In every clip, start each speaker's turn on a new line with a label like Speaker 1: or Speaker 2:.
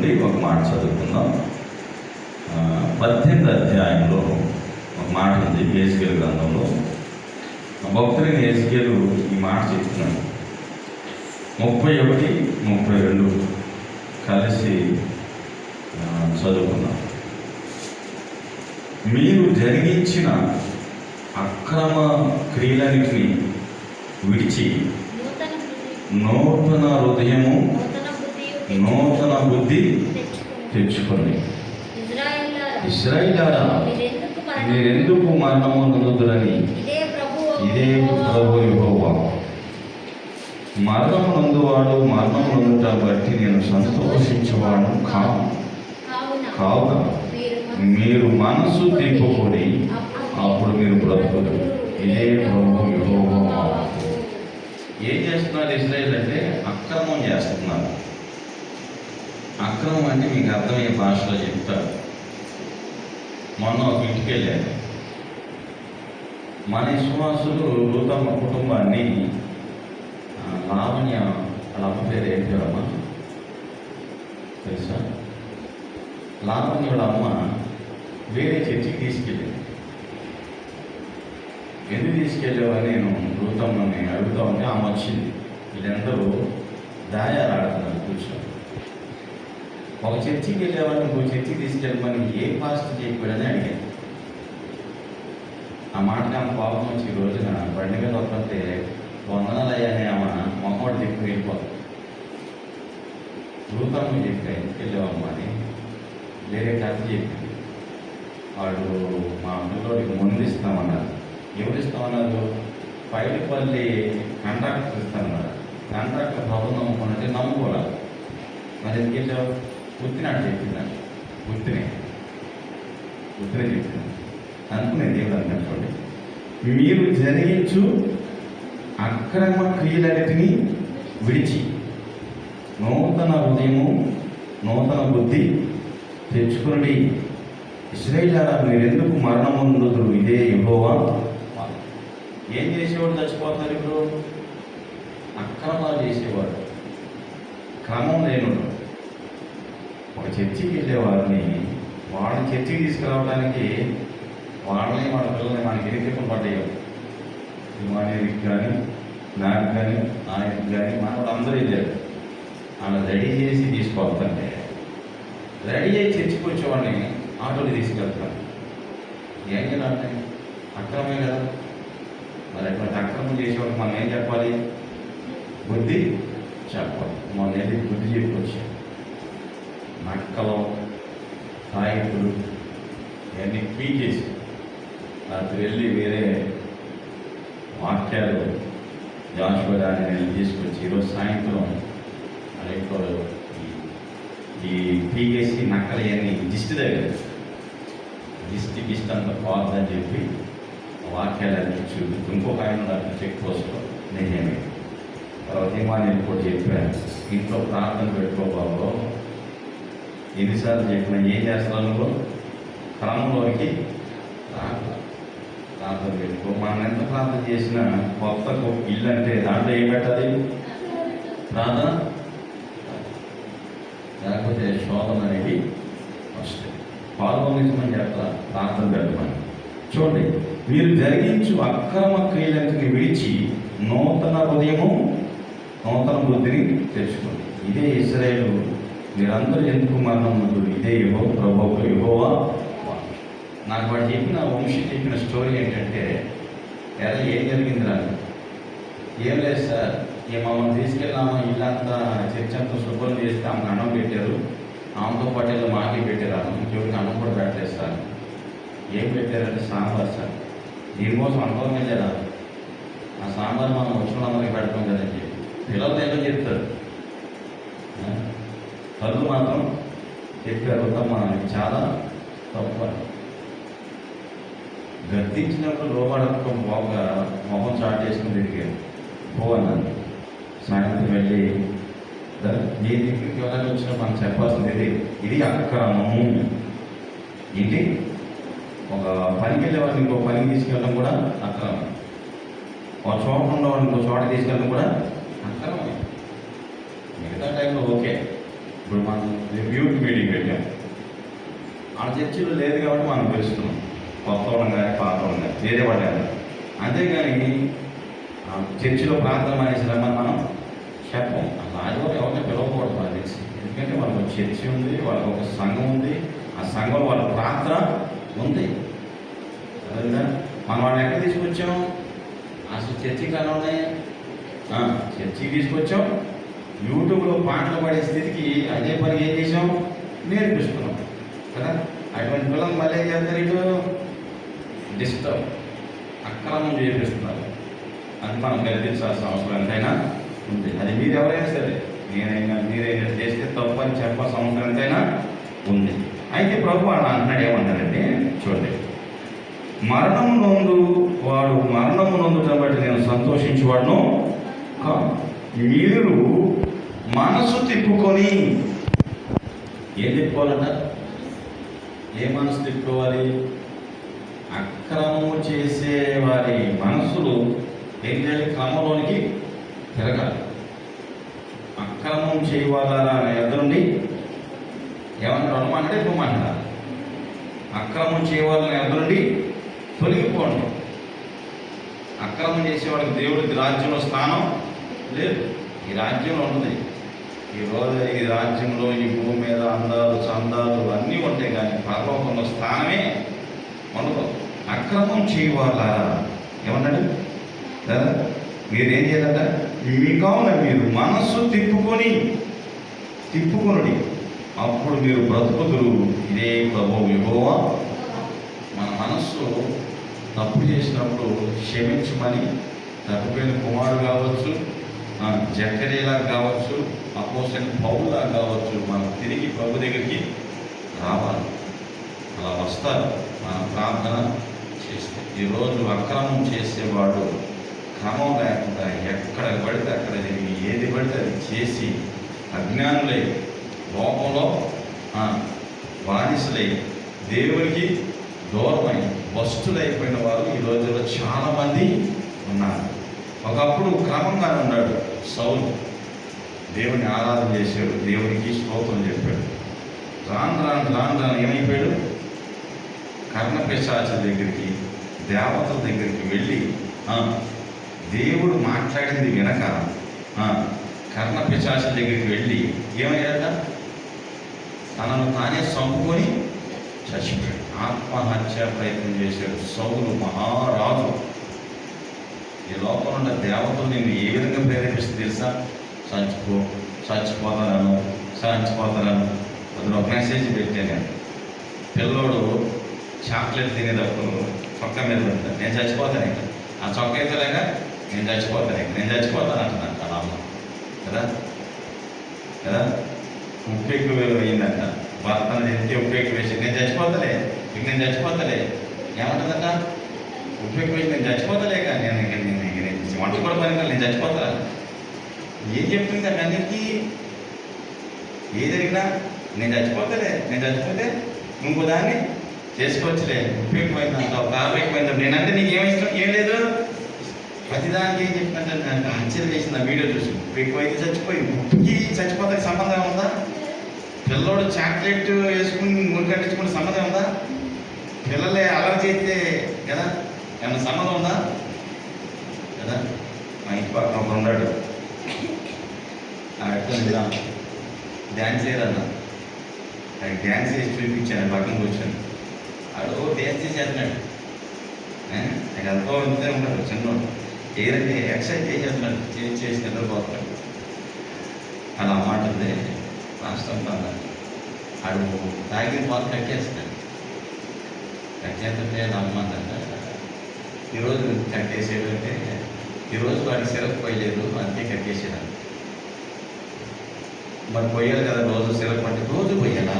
Speaker 1: నుండి ఒక మాట చదువుకుందాం. పద్దెనిమిది అధ్యాయంలో ఒక మాట ఉంది ఏసుకేలు గ్రంథంలో. భక్తులైన ఏసుకేలు ఈ మాట చెప్తున్నాడు ముప్పై ఒకటి ముప్పై రెండు కలిసి ఆ, చదువుకుందాం. మీరు జరిగించిన అక్రమ క్రియలన్నిటిని విడిచి
Speaker 2: నూతన
Speaker 1: హృదయము
Speaker 2: నూతన బుద్ధి ఇజ్రాయేలులారా,
Speaker 1: ఇస్రాయిలారా
Speaker 2: మీరెందుకు మరణం-
Speaker 1: మరణము నందుదురని?
Speaker 2: ఇదే ప్రభు
Speaker 1: యెహోవా. మరణము నందువాడు మరణము నందుట బట్టి నేను సంతోషించేవాడు కాను.
Speaker 2: కావున మీరు
Speaker 1: మనసు తిప్పుకొని అప్పుడు మీరు బ్రతుకుదు ఇదే ప్రభు యెహోవా. వాక్కు. ఏం చేస్తున్నారు ఇస్రాయేల్ అంటే అక్రమం చేస్తున్నారు. అక్రమం అంటే మీకు అర్థమయ్యే భాషలో చెప్తారు. మనం ఒక ఇంటికి వెళ్ళాను. మన విశ్వాసులు రూతమ్మ కుటుంబాన్ని లావణ్య వాళ్ళ అమ్మ పేరు ఏం పేరమ్మా తెలుసా? లావణ్య వాళ్ళ అమ్మ వేరే చర్చికి తీసుకెళ్ళింది ఎందుకు తీసుకెళ్ళావని నేను రూతమ్మని అడుగుతా ఉంటే ఆమె వచ్చింది. వీళ్ళందరూ దాయాలు ఆడుతున్నారు కూర్చొని. ఒక చర్చికి వెళ్ళేవాళ్ళు నువ్వు చర్చికి తీసుకెళ్ళమని ఏ పాస్ట్ చేయకూడదని అడిగాను. ఆ మాట నాకు కోపం వచ్చి ఈ రోజున బండి మీద వస్తుంటే వందనాలు అయ్యానే ఆమె మొహోడు చెప్పి వెళ్ళిపోతాం. రూతమ్మ చెప్పా ఎందుకు వెళ్ళావమ్మా అని వేరే కథ చెప్పి. వాడు మా పిల్లోడికి ముందు ఇస్తామన్నారు. ఎవరు ఇస్తామన్నారు? పైడిపల్లి కాంట్రాక్టర్ ఇస్తామన్నారు. కాంట్రాక్టర్ భవనం కొనంటే నమ్ముకోవాలి. మరి ఎందుకు వెళ్ళావు? ఉత్తినాడు చెప్పిందండి ఉత్తినే ఉత్తినే చెప్తున్నాను అనుకునే దేవుడు అనుకోండి. మీరు జరిగించు అక్రమ క్రియలన్నిటిని విడిచి నూతన హృదయము నూతన బుద్ధి తెచ్చుకుని ఇస్రాయిలారా మీరెందుకు మరణముందురు ఇదే యెహోవా ఏం చేసేవాడు చచ్చిపోతారు ఇప్పుడు? అక్రమాలు చేసేవాడు. క్రమం లేనుడు. ఒక చర్చికి వెళ్ళేవారిని వాళ్ళని చర్చికి తీసుకురావడానికి వాళ్ళని వాళ్ళ పిల్లల్ని మనకి ఎన్ని తిప్పలు పడ్డాయి కానీ నాకు కానీ ఆయనకి కానీ మనవాడు అందరూ వెళ్ళారు అలా రెడీ చేసి తీసుకోవాలంటే రెడీ అయ్యి చర్చికి వచ్చేవాడిని ఆటోలు తీసుకెళ్తాను ఏం చేయాలి అక్రమే కదా. మరి అటువంటి అక్రమం చేసేవాడికి మనం ఏం చెప్పాలి? బుద్ధి చెప్పాలి. మొన్న బుద్ధి చెప్పుకొచ్చాను నక్కలు సాయంత్రులు ఇవన్నీ పీకేసి రాత్రి వెళ్ళి వేరే వాక్యాలు జాషువరాన్ని వెళ్ళి తీసుకొచ్చి ఈరోజు సాయంత్రం అదేంటో ఈ- ఈ పీకేసి నక్కలు ఇవన్నీ దిష్టి దగ్గర దిష్టి దిష్టి అంత పోద్దని చెప్పి వాక్యాలన్నీ అన్ని చూపి ఇంకొక ఆయన నాకు చెక్ పోస్ట్లో నిజమే తర్వాత హిమాలయం కూడా చెప్పాను. ఇంట్లో ప్రార్థన పెట్టుకోబాబు ఎన్నిసార్లు చెప్పినా ఏం చేస్తావు క్రమంలోకి ప్రార్థన పెట్టుకో. మనం ఎంత ప్రార్థన చేసినా కొత్త ఇల్లు అంటే దాంట్లో ఏం పెట్టాలి? ప్రార్థన? లేకపోతే శోధన అనేది ఫస్ట్ పాల్గొనించమని చెప్తా ప్రార్థన పెట్టమని చూడండి మీరు జరిగించు అక్రమ క్రియలకి విడిచి నూతన హృదయము నూతన బుద్ధిని తెచ్చుకోండి ఇదే ఇస్రాయేల్ మీరందరూ ఎందుకు మరణం ముందు? ఇదే యుహో ప్రభు యుహోవా నాకు వాడు చెప్పిన వంశీ చెప్పిన స్టోరీ ఏంటంటే ఎలా ఏం జరిగింది నాకు ఏం లేదు సార్. ఇక మమ్మల్ని తీసుకెళ్ళామా? ఇల్లంతా చర్చ అంతా శుభ్రం చేస్తే ఆమెకు అన్నం పెట్టారు. ఆమెతో పాటు వెళ్ళి మాకి పెట్టారు. ఇంకెవరికి అన్నం కూడా పెట్టలేదు సార్. ఏం పెట్టారంటే సాంబార్ సార్. దీనికోసం అనుభవం వెళ్ళారా ఆ సాంబార్ మనం వచ్చిన వాళ్ళకి పెడతాం కదని చెప్పి పిల్లలు ఏమో చెప్తారు కళ్ళు మాత్రం చెప్పారు తమ చాలా తప్ప గర్తించినప్పుడు లోపడక బాగా మొహం స్టార్ట్ చేసుకుని తిరిగారు. పో అన్నాను. సాయంత్రం వెళ్ళి "దా, నీ దగ్గరికి ఎవరైనా వచ్చినా మనం చెప్పాల్సింది ఇది. ఇది అక్రమము ఇది ఒక పనికి వెళ్ళేవాడిని ఇంకో పనికి తీసుకెళ్ళడం కూడా అక్రమం. ఒక చోట ఉన్నవాడిని ఇంకో చోట తీసుకెళ్ళడం కూడా అక్రమం. మిగతా టైంలో ఓకే. ఇప్పుడు మనం యూత్ మీటింగ్ పెట్టాం. ఆ చర్చిలో లేదు కాబట్టి మనం పిలుస్తున్నాం. కొత్త వాళ్ళం కానీ పాత వాళ్ళం కానీ వేరే పడ్డారు అంతేగాని ఆ చర్చిలో ప్రార్థన మానేసినామని మనం చెప్పం. అసలు ఆదివారం ఎవరిని పిలవకూడదు నాకు తెలిసి. ఎందుకంటే వాళ్ళకి ఒక చర్చి ఉంది వాళ్ళకి ఒక సంఘం ఉంది. ఆ సంఘంలో వాళ్ళ ప్రార్థన ఉంది. అదేవిధంగా మనం వాళ్ళని ఎక్కడ తీసుకొచ్చాం? అసలు చర్చికి ఎలా ఉన్నాయి. చర్చికి తీసుకొచ్చాం. యూట్యూబ్లో పాటలు పాడే స్థితికి అదే పని ఏం చేసాం నేర్పిస్తున్నాం. కదా? అటువంటి పిల్లలు మళ్ళీ ఏం చేస్తారు ఇటు డిస్టర్బ్ అక్రమం చేపిస్తున్నారు. అని మనం గర్తించాల్సిన అవసరం ఎంతైనా ఉంది. అది మీరు ఎవరైనా సరే నేనైనా మీరైనా చేస్తే తప్పు అని చెప్పాల్సిన అవసరం ఎంతైనా ఉంది. అయితే ప్రభు అలా అంటున్నాడు ఏమంటారంటే చూడండి. మరణము నందు వాడు మరణము నందుట బట్టి నేను సంతోషించేవాడును కాదు. మీరు మనసు తిప్పుకొని ఏం తిప్పుకోవాలంట ఏ మనసు తిప్పుకోవాలి? అక్రమము చేసే వారి మనసులు ఏం చేయాలి? క్రమంలోనికి తిరగాలి. అక్రమం చేయవాలా ఎదురుండి ఏమన్నా రుణమంటే ఇవ్వమంటారా అక్రమం చేయవాలని ఎదురుండి తొలగిపోండి. అక్రమం చేసేవాడికి దేవుడికి రాజ్యంలో స్థానం లేదు. ఈ రాజ్యంలో ఉంటుంది. ఈ ఈ రాజ్యంలో ఈ భూమి మీద అందాలు చందాలు అన్నీ ఉంటాయి కానీ పరలోకంలో స్థానమే ఉండదు అక్రమం చేయవాలా ఏమన్నాడు? కదా మీరేం చేయాలంట? మీ కావున మీరు మనస్సు తిప్పుకొని తిప్పుకొనుడి. అప్పుడు మీరు బ్రతుకుతురు ఇదే ప్రభు విభవ మన మనస్సు తప్పు చేసినప్పుడు క్షమించమని తప్పిపోయిన కుమారుడు కావచ్చు జకరేలా కావచ్చు అపోసిన పౌలా కావచ్చు మనం తిరిగి ప్రభు దగ్గరికి రావాలి. అలా వస్తారు మన ప్రార్థన చేస్తే. ఈరోజు అక్రమం చేసేవాడు క్రమం లేకుండా ఎక్కడ పడితే అక్కడ జరిగి ఏది పడితే అది చేసి అజ్ఞానులై లోపంలో బానిసలై దేవునికి దూరమై వస్తులైపోయిన వారు ఈ రోజుల్లో చాలామంది ఉన్నారు. ఒకప్పుడు క్రమంగా ఉన్నాడు. సౌలు దేవుని ఆరాధన చేశాడు. దేవునికి స్తోత్రం చెప్పాడు. రాను రాను రాను రాను ఏమైపోయాడు? కర్ణపిశాచ దగ్గరికి దేవతల దగ్గరికి వెళ్ళి ఆ, దేవుడు మాట్లాడింది వినక ఆ, కర్ణపిశాచ దగ్గరికి వెళ్ళి ఏమయ్యాడట? తనను తానే చంపుకొని చచ్చిపోయాడు. ఆత్మహత్య ప్రయత్నం చేశాడు. సౌలు మహారాజు. ఈ లోపల ఉన్న దేవతలు నేను ఏ విధంగా ప్రేరేపిస్తుంది తెలుసా? చచ్చిపో చచ్చిపోతాను చచ్చిపోతాను అతను ఒక మెసేజ్ పెట్టాను నేను పిల్లోడు చాక్లెట్ తినేటప్పుడు చొక్క మీద పెడతాను నేను చచ్చిపోతాను ఇక. ఆ చొక్క అయితేలేక నేను చచ్చిపోతాను ఇక. నేను చచ్చిపోతాను అంటున్నాను వాళ్ళ అమ్మ. కదా? కదా? ఉప్పు ఎక్కువ అయిందంట భర్తను తింటే ఉప్పు ఎక్కువ వేసి నేను చచ్చిపోతలే ఇక నేను చచ్చిపోతలే. ఏమంటుందంట? ఉప్పు ఎక్కువ వేసి నేను చచ్చిపోతలేక నేను ఇక నేను కూడా పని నేను చచ్చిపోతా ఏం చెప్తుంది అక్కడ అందరికీ ఏ జరిగినా నేను చచ్చిపోతలే నేను చచ్చిపోతే ఇంకో దాన్ని చేసుకోవచ్చులే. ఉపయోగపోయింది అంటావు కారం నేనంటే నీకు ఏమి ఇష్టం ఏం లేదు. ప్రతిదానికి ఏం చెప్పినట్టు నాకు ఆశ్చర్యం వేసింది ఆ వీడియో చూసి. ఉప్పు చచ్చిపోయి ఉప్పుకి చచ్చిపోతే సంబంధం ఉందా? పిల్లోడు చాక్లెట్ వేసుకుని మురికట్టించుకునే సంబంధం ఉందా? పిల్లలే అలర్ చేస్తే కదా? ఏమన్నా సంబంధం ఉందా? కదా? మా ఇంటి పక్కన ఒక ఉన్నాడు. ఆ వ్యక్తి డ్యాన్స్ చేయదన్నా అది డ్యాన్స్ చేసి చూపించాను పక్కన కూర్చొని. ఆడు డ్యాన్స్ చేసి చేస్తున్నాడు. నాకు ఎంతో ఇంతే ఉన్నాడు చిన్నోడు. ఏదంటే ఎక్సర్సైజ్ చేసేస్తున్నాడు చేసి చేసి నిద్రపోతున్నాడు అలా మాట ఉంది రాష్ట్రం అన్నాడు ఆడు తాగిన పాలు కట్టేస్తాడు కట్టేస్తుంటే నమ్మందంట ఈరోజు కట్టేసేటంటే ఈరోజు వాడి సిరప్ పోయలేదు అంతే కట్టేసేదాన్ని మరి పోయాలి కదా రోజు సిరప్ అంటే రోజు పోయాలా?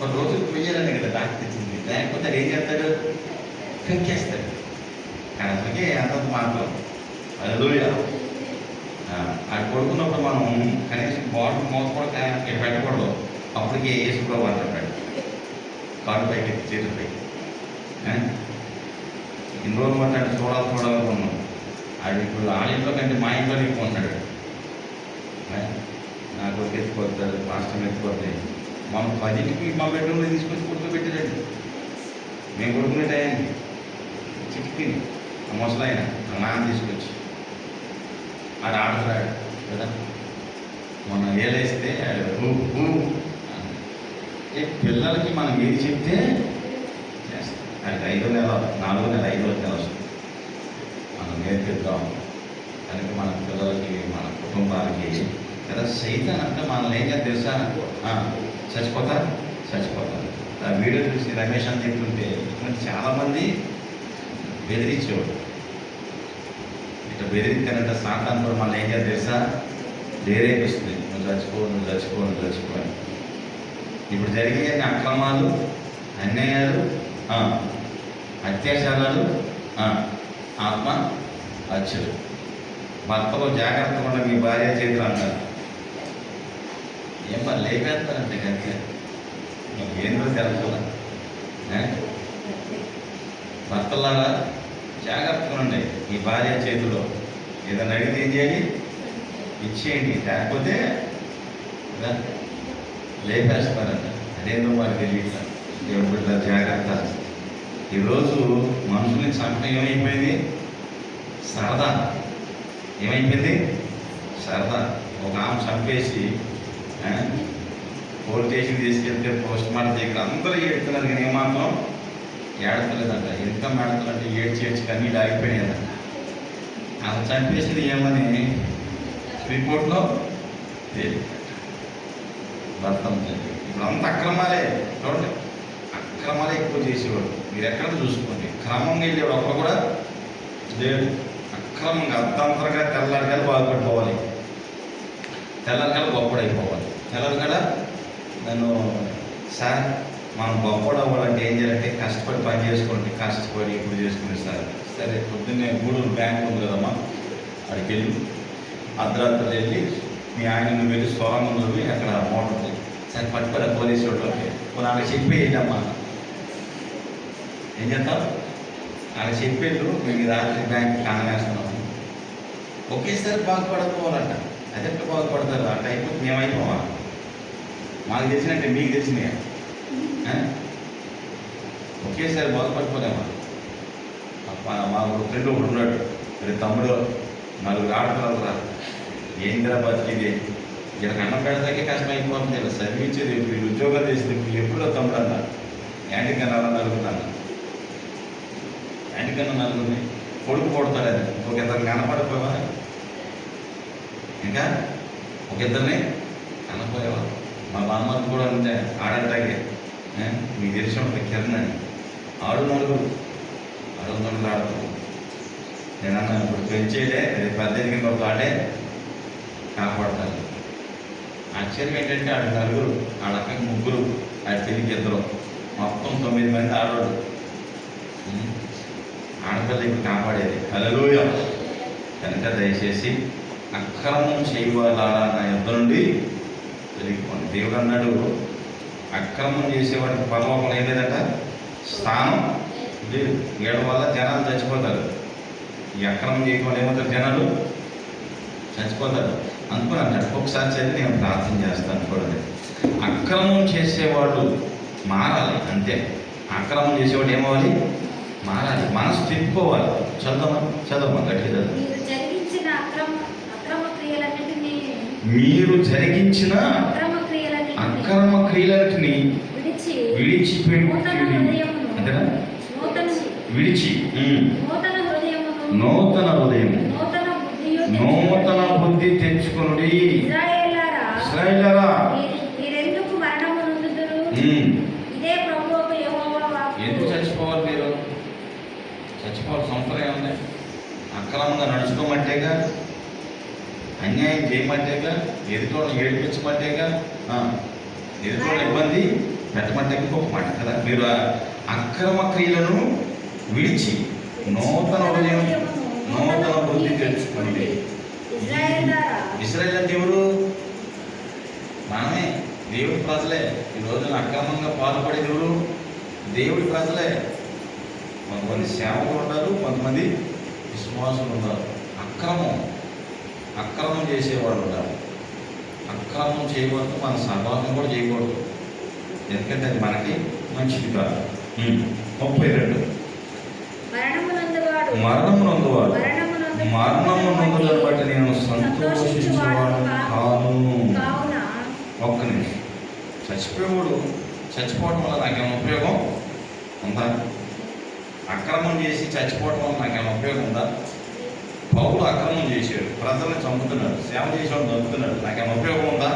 Speaker 1: మరి రోజు పోయాలని కదా డాక్టర్ ఇచ్చింది లేకపోతే ఏం చేస్తాడు? కక్కేస్తాడు కానీ అసలుకే అంత మాత్రం. అది ఆ కొడుకున్నప్పుడు మనం కనీసం బాటిల్ మోత కూడా ఇక్కడ పెట్టకూడదు. అప్పటికే వేసుకోవాలి అంటాడు కాడు పైకి ఎత్తి చేతులు పైకి. ఆ? ఇన్ని రోజులు మాట్లాడి చూడాలి చూడాలనుకున్నాం అది ఇప్పుడు ఆ ఇంట్లో కంటే మా ఇంట్లో ఎక్కువ ఉంటాడు ఆ? కొడుకు ఎత్తుకొస్తారు మాస్టర్ ఎత్తుకొస్తాయి మనం పదింటికి మా బెడ్రూమ్లో తీసుకొచ్చి కూర్చోబెట్టారండి మేము కొడుకునే టయానికి చిక్కింది ఆ ముసలాయన ఆ నాన్న తీసుకొచ్చి. ఆడ ఆడతాడు కదా? మనం ఏలేస్తే ఆడు హూ ఏ పిల్లలకి మనం ఏది చెప్తే చేస్తాం ఐదో నెల నాలుగో నెల ఐదో నెల వస్తుంది. మనం నేర్పిద్దాం. కనుక మన పిల్లలకి మన కుటుంబానికి కదా సైతం అంటే మనల్ని ఏం చేయాలి తెలుసా? ఆ, చచ్చిపోతా చచ్చిపోతా ఆ వీడియో చూసి రమేష్ అని చెప్తుంటే ఇటువంటి చాలామంది బెదిరించేవాడు ఇట్లా బెదిరించారంటే సాతాన్ కూడా మనల్ని ఏం చేయాలి తెలుసా? లేరేపిస్తుంది నువ్వు చచ్చిపో నువ్వు చచ్చిపో నువ్వు చచ్చిపో ఇప్పుడు జరిగే అక్రమాలు అన్యాయాలు అత్యాచారాలు ఆ, ఆత్మ హత్యలు భర్తలో జాగ్రత్తగా ఉన్న మీ భార్య చేతులు అంటారు. ఏమో లేపేస్తారంటే కనుక మీకు ఏందో తెలుసు భర్తలాగా జాగ్రత్తగా ఉండండి మీ భార్య చేతిలో. ఏదైనా అడిగితే ఏం చేయాలి ఇచ్చేయండి. లేకపోతే లేపేస్తారంట. అదేందో వారికి తెలియట్లా. దేవుడి జాగ్రత్త. ఈరోజు మనుషుల్ని చంపడం ఏమైపోయింది? సరదా. ఏమైపోయింది? సరదా. ఒక ఆమె చంపేసి పోలీస్ స్టేషన్ తీసుకెళ్తే పోస్ట్ మార్టం దగ్గర అందరూ ఏడుతున్నారు కానీ ఏమాత్రం ఏడతలేదంట. ఎంత ఏడతలంటే ఏడ్చి ఏడ్చి కన్నీళ్ళు ఆగిపోయినాయంట. ఆమె చంపేసింది ఏమని రిపోర్ట్లో భర్త భర్తం ఇప్పుడు అంత అక్రమాలే. చూడండి. అక్రమాలే ఎక్కువ చేసేవాడు మీరు ఎక్కడ చూసుకోండి. క్రమంగా వెళ్ళేవాడు ఒక్కడు కూడా లేడు అక్రమంగా అర్థంతరంగా తెల్లారికల్లా బాగుపడిపోవాలి తెల్లారికల్లా గొప్పడైపోవాలి. తెల్లారికల్లా నన్ను సార్ మనం గొప్పడు అవ్వాలంటే ఏం చేయాలంటే కష్టపడి పని చేసుకోండి. కష్టపడి ఇప్పుడు చేసుకుని సార్. సరే పొద్దున్నే గూడూరు బ్యాంక్ ఉంది కదమ్మా అక్కడికి వెళ్ళి అర్ధరాత్రి వెళ్ళి మీ ఆయన నువ్వు వెళ్ళి సొరంగం వెళ్ళి అక్కడ మోటార్ సరే పట్టుకోలే పోలీసు వాళ్ళకి పోనీ చెప్పి వెళ్ళమ్మా. ఏం చేస్తావు? ఆమె చెప్పేళ్ళు మీకు రాత్రి బ్యాంక్ కానవేస్తున్నాం ఒకేసారి బాగుపడకపోవాలంట అదెట్ట బాగుపడతారు అట్ట అయిపోతే మేమైపోవా? మాకు తెలిసినట్టే మీకు తెలిసినాయా? ఆ? ఒకేసారి బాగుపడిపోలేమా మా ఫ్రెండ్ ఒకడు ఉన్నాడు. మరి తమ్ముడు నలుగురు ఆడపిల్లలు రా. ఏందిరా బతికిది ఇక్కడ అన్నం పెడతాకే కష్టం అయిపోతుంది ఇలా చదివించేది ఇప్పుడు ఉద్యోగాలు చేసేది ఇప్పుడు ఎప్పుడో తమ్ముడు అన్న? యాంటీ కన్నా నలుగురు అన్న? యాంటీ నలుగురిని కొడుకు కొడతాడు ఒక ఇద్దరు కనపడిపోవా ఇంకా? ఒక ఇద్దరిని కనపోయేవా మా బామ్మకి కూడా అంతే ఆడంటాగే. ఏ? మీకు తెలిసి ఉంటుంది కిరణ్ అని. ఆడు నలుగురు. ఆడు నలుగురు ఆడతాం. నేను అన్నా ఇప్పుడు పెంచేదే రేపు పెద్ద ఎదిగిన ఒక ఆడే కాపాడతాను. ఆశ్చర్యం ఏంటంటే ఆడు నలుగురు ఆడక్కకి ముగ్గురు ఆడ పెళ్ళికి ఇద్దరు. మొత్తం తొమ్మిది మంది ఆడవాడు ఆడపిల్లకి కాపాడేది. అలలోయ కనుక దయచేసి అక్రమం చేయవాలా నా యుద్ధ నుండి తెలియకపోండి దేవుడు అన్నాడు అక్రమం చేసేవాడికి పరలోకం ఏం లేదట స్థానం లేదు. వీళ్ళ వల్ల జనాలు చచ్చిపోతారు. ఈ అక్రమం చేయకుండా ఏమవుతారు జనాలు? చచ్చిపోతారు. అనుకుని అన్నాడు ఒకసారి చదివి నేను ప్రార్థన చేస్తాను చూడండి. అక్రమం చేసేవాడు మారాలి అంతే. అక్రమం చేసేవాడు ఏమవ్వాలి? మారాలి. మనసు తిప్పుకోవాలి. చదవమా? చదవమా గట్టిగా?
Speaker 2: మీరు జరిగించిన అక్రమ క్రియలన్నిటినీ విడిచి
Speaker 1: అంతేనా? విడిచి.
Speaker 2: నూతన
Speaker 1: హృదయం.
Speaker 2: నూతన
Speaker 1: బుద్ధి
Speaker 2: ఇశ్రాయేలారా
Speaker 1: ఇస్రాయేలరా
Speaker 2: మీరెందుకు నొందుదురు
Speaker 1: ఉమ్.
Speaker 2: ఇదే ప్రభువుకు యెహోవా వాక్కు.
Speaker 1: ఎందుకు చచ్చిపోవాలి మీరు చచ్చిపోవాలి సంవత్సరం ఏముంది అక్రమంగా నడుచుకోమంటేగా అన్యాయం చేయమంటేగా ఎదుటోళ్ళని ఏడిపించమంటేగా ఎదుటోళ్ళ ఇబ్బంది పెట్టమంటే ఇంకొక మాట కదా మీరు ఆ అక్రమ క్రియలను విడిచి నూతన హృదయం నూతన బుద్ధి తెచ్చుకోండి ఇస్రాయల్ అంటే ఎవరు? మనమే. దేవుడి ప్రజలే. ఈ రోజున అక్రమంగా పాల్పడేది ఎవరు? దేవుడి ప్రజలే. కొంతమంది సేవకులు ఉన్నారు కొంతమంది విశ్వాసులు ఉన్నారు అక్రమం అక్రమం చేసేవాళ్ళు ఉన్నారు అక్రమం చేయకూడదు మన సహవాసం కూడా చేయకూడదు. ఎందుకంటే అది మనకి మంచిది కాదు. ముప్పై రెండు.
Speaker 2: మరణమునందువాడు.
Speaker 1: మరణము నొందులను బట్టి నేను సంతోషించేవాడు కాను.
Speaker 2: కావున?
Speaker 1: ఒక్క నిమిషం. చచ్చిపోయేవాడు చచ్చిపోవడం వల్ల నాకేమైనా ఉపయోగం ఉందా? అక్రమం చేసి చచ్చిపోవడం వల్ల నాకేమైనా ఉపయోగం ఉందా? పౌరులు అక్రమం చేశాడు ప్రజల్ని చంపుతున్నాడు సేవ చేసేవాడు చంపుతున్నాడు నాకేమైనా ఉపయోగం ఉందా?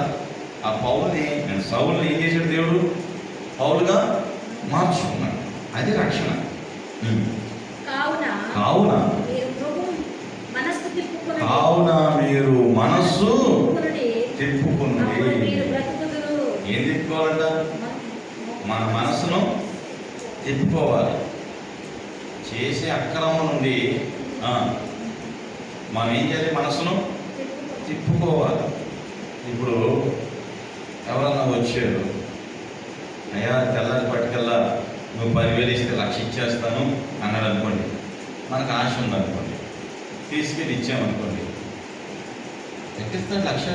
Speaker 1: ఆ పౌరుని నేను సౌల్ని ఏం చేశాడు దేవుడు? పౌరుగా మార్చుకున్నాడు. అది రక్షణ.
Speaker 2: కావున
Speaker 1: కావున.
Speaker 2: మీరు మనస్సు తిప్పుకొనుడి.
Speaker 1: కావున మీరు మనస్సు
Speaker 2: తిప్పుకొనుడి.
Speaker 1: తిప్పుకుని
Speaker 2: అప్పుడు మీరు బ్రతుకుదురు.
Speaker 1: ఏం తిప్పుకోవాలంట? మన మనసును తిప్పుకోవాలి. చేసే అక్రమం నుండి మనం ఏం చేయాలి మనసును? తిప్పుకోవాలి. ఇప్పుడు ఎవరన్నా వచ్చారు అయ్యా తెల్లారి పట్టుకల్లా నువ్వు పదివేలు ఇస్తే లక్ష ఇచ్చేస్తాను అన్నాడు అనుకోండి మనకు ఆశ ఉందనుకోండి. తీసుకెళ్ళి ఇచ్చామనుకోండి. ఎక్కిస్తాడు లక్ష.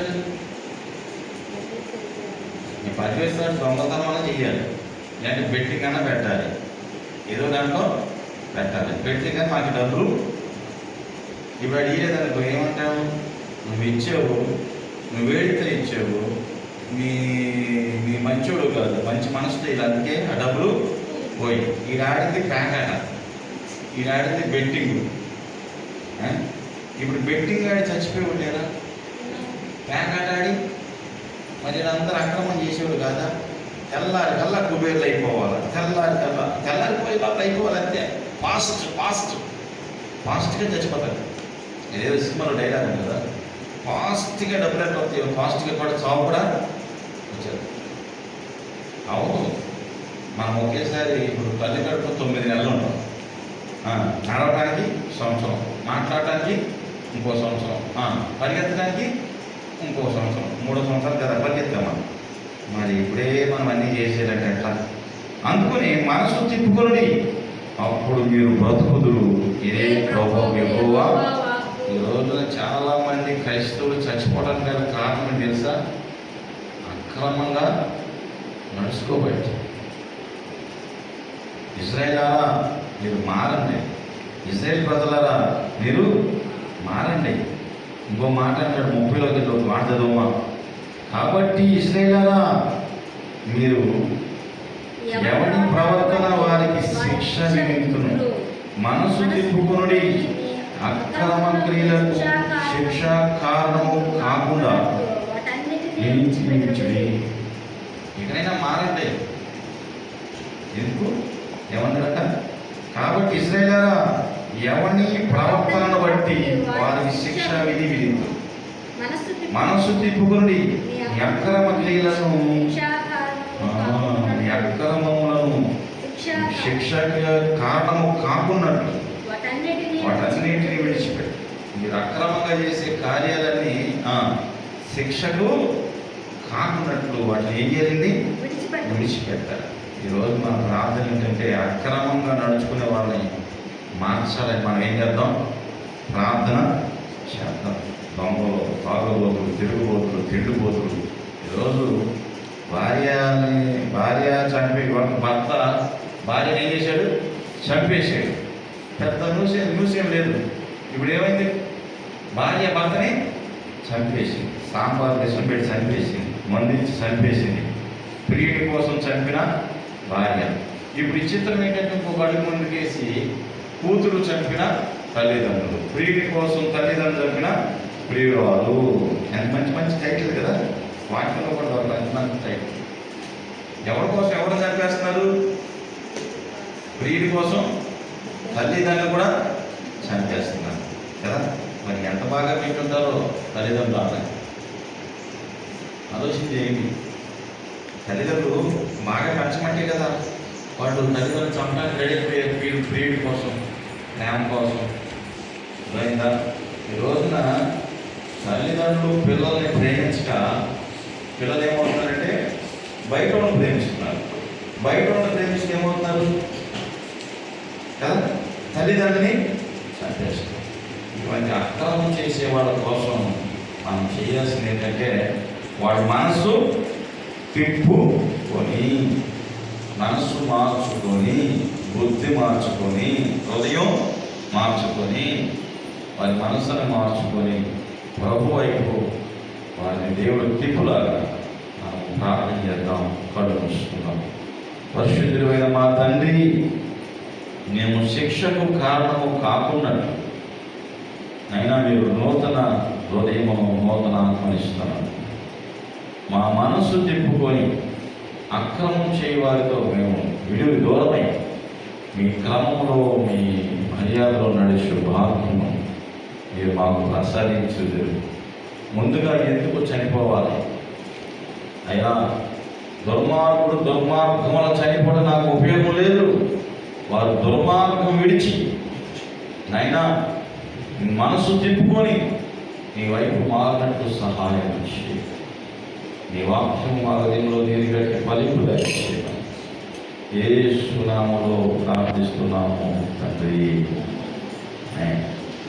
Speaker 1: ఈ పదివేలు ఇస్తాడు దొంగతనం అన్న చెయ్యాలి. లేదంటే బెట్టింగ్ అన్నా పెట్టాలి. ఏదో దాంట్లో పెట్టాలి. పెడితే కానీ మాకు డబ్బులు ఇప్పుడు అడిగేదనుకో ఏమంటావు? నువ్వు ఇచ్చావు. నువ్వు వేడితే ఇచ్చావు. మీ మీ మంచోడు కాదు. మంచి మనసుతో ఇలా అందుకే ఆ డబ్బులు పోయి ఈ ఆడింది ప్యాకాట ఈ బెట్టింగ్. ఇప్పుడు బెట్టింగ్ ఆడి చచ్చిపోయి ఉండేరా ప్యాకాట ఆడి మరి అందరూ అక్రమం చేసేవాడు కాదా? తెల్లారి కల్లా కుబేర్లు అయిపోవాలి? తెల్లారి కల్లా తెల్లారిపోయి లోపల అయిపోవాలి అంతే. Fast fast. ఫాస్ట్గా చచ్చిపోతాడు. ఏదో సినిమాలో డైలాగ్ ఉంది కదా? ఫాస్ట్గా డబ్బులు వస్తాయి ఫాస్ట్గా కూడా చావు కూడా వచ్చారు అవును. మనం ఒకేసారి ఇప్పుడు తల్లి కడుపు తొమ్మిది నెలలు ఉంటాం. నడవడానికి సంవత్సరం మాట్లాడటానికి ఇంకో సంవత్సరం పరిగెత్తడానికి ఇంకో సంవత్సరం మూడో సంవత్సరం కదా పరిగెత్తాం మనం. మరి ఇప్పుడే మనం అన్నీ చేసేదంటే ఎట్లా? అందుకని మనసు తిప్పుకొని అప్పుడు మీరు బ్రతుకుదురు ఇదే ప్రభు యెహోవా. ఈ రోజున చాలా మంది క్రైస్తవులు చచ్చిపోవడానికి గల కారణం తెలుసా? అక్రమంగా నడుచుకోబట్టి ఇజ్రాయేలారా మీరు మారండి. ఇజ్రాయేల్ ప్రజలారా మీరు మారండి. ఇంకో మాట అంటాడు ముప్పైలోకి ఒక మాట చదువుమా? కాబట్టి ఇజ్రాయేలారా మీరు ఎవరి ప్రవర్తన వారికి శిక్ష విధింతును మనసు తిప్పుకొనుడి. అక్రమ క్రియలకు శిక్ష కారణము కాకుండా నిలిచిమించుడి ఇకనైనా మారండి ఎందుకు? ఏమన్నాడట కాబట్టి ఇస్రాయేలారా ఎవని ప్రవర్తనను బట్టి వారికి శిక్ష విధి విధించు. మనస్సు తిప్పుకొని అక్రమ క్రియలను అక్రమములను శిక్ష కారణము కాకున్నట్లు వాటన్నిటిని విడిచిపెట్టు. మీరు అక్రమంగా చేసే కార్యాలన్నీ శిక్షకు కాకున్నట్లు వాటిని ఏం చేయాలి విడిచిపెట్టాలి ఈరోజు మన ప్రార్థన ఏంటంటే అక్రమంగా నడుచుకునే వాళ్ళని మార్చాలని మనం ఏం చేద్దాం? ప్రార్థన చేద్దాం. దొంగలు తాగుబోతులు తిరుగుబోతులు తిండిపోతులు. ఈరోజు భార్యని భార్య చంపి భర్త భార్యని ఏం చేశాడు? చంపేశాడు. పెద్ద న్యూస్ న్యూస్ ఏం లేదు. ఇప్పుడు ఏమైంది? భార్య భర్తని చంపేసింది. సాంబార్ విషం పెట్టి చంపేసింది. మందించి చంపేసింది. ప్రియుడి కోసం చంపిన భార్య. ఇప్పుడు ఈ చిత్రం ఏంటంటే ఇంకొక అడుగు ముందుకేసి కూతురు చంపిన తల్లిదండ్రులు. ప్రియుడి కోసం తల్లిదండ్రులు చంపిన ప్రియురాలు. ఎంత మంచి మంచి టైటిల్ కదా. వాటిలో కూడా దొరకదు ఎంత మంచి ఎవరి కోసం ఎవరు చంపేస్తున్నారు? ప్రియుడి కోసం తల్లిదండ్రులు కూడా చంపేస్తున్నారు కదా? మరి ఎంత బాగా పెట్టుంటారో తల్లిదండ్రులు అన్న ఆలోచించి ఏంటి తల్లిదండ్రులు బాగా పెంచమంటే కదా వాళ్ళు తల్లిదండ్రులు చంపడానికి రెడీ అయిపోయారు ప్రియుడు ప్రియుడి కోసం ప్రేమ కోసం. అర్థమైందా? ఈ రోజున తల్లిదండ్రులు పిల్లల్ని ప్రేమించక పిల్లలు ఏమవుతున్నారంటే బయట వాళ్ళని ప్రేమిస్తున్నారు. బయట వాళ్ళని ప్రేమిస్తే ఏమవుతున్నారు? కదా? తల్లిదండ్రుని చంపేస్తారు. ఇవన్నీ అక్రమం చేసే వాళ్ళ కోసం మనం చేయాల్సింది ఏంటంటే వాడి మనసు తిప్పుకొని మనసు మార్చుకొని బుద్ధి మార్చుకొని హృదయం మార్చుకొని వారి మనసును మార్చుకొని ప్రభు వైపు వారిని దేవుడు తిప్పులాగా మనం ప్రార్థన చేద్దాం కళ్ళు మూసుకుందాం. పరిశుద్ధుడైన మా తండ్రి మేము శిక్షకు కారణము కాకుండా అయినా మీరు నూతన హృదయము నూతన ఆత్మనిస్తున్నారు మా మనసు తిప్పుకొని అక్రమం చేయవారితో మేము విడివి దూరమై మీ క్రమంలో మీ మర్యాదలో నడిచే భాగ్యము మీరు మాకు ప్రసాదించుదురు ముందుగా ఎందుకు చనిపోవాలి? అయినా దుర్మార్గుడు దుర్మార్గముల చనిపోవడం నాకు ఉపయోగం లేదు. వారు దుర్మార్గం విడిచి నైనా మనసు తిప్పుకొని నీ వైపు మారినట్టు సహాయం చేయి. నీ వాక్యం మా హృదయంలో దీనిగట్టి ఫలింపు దయచేయడం ఏ సునామలో ప్రార్థిస్తున్నాము తండ్రి.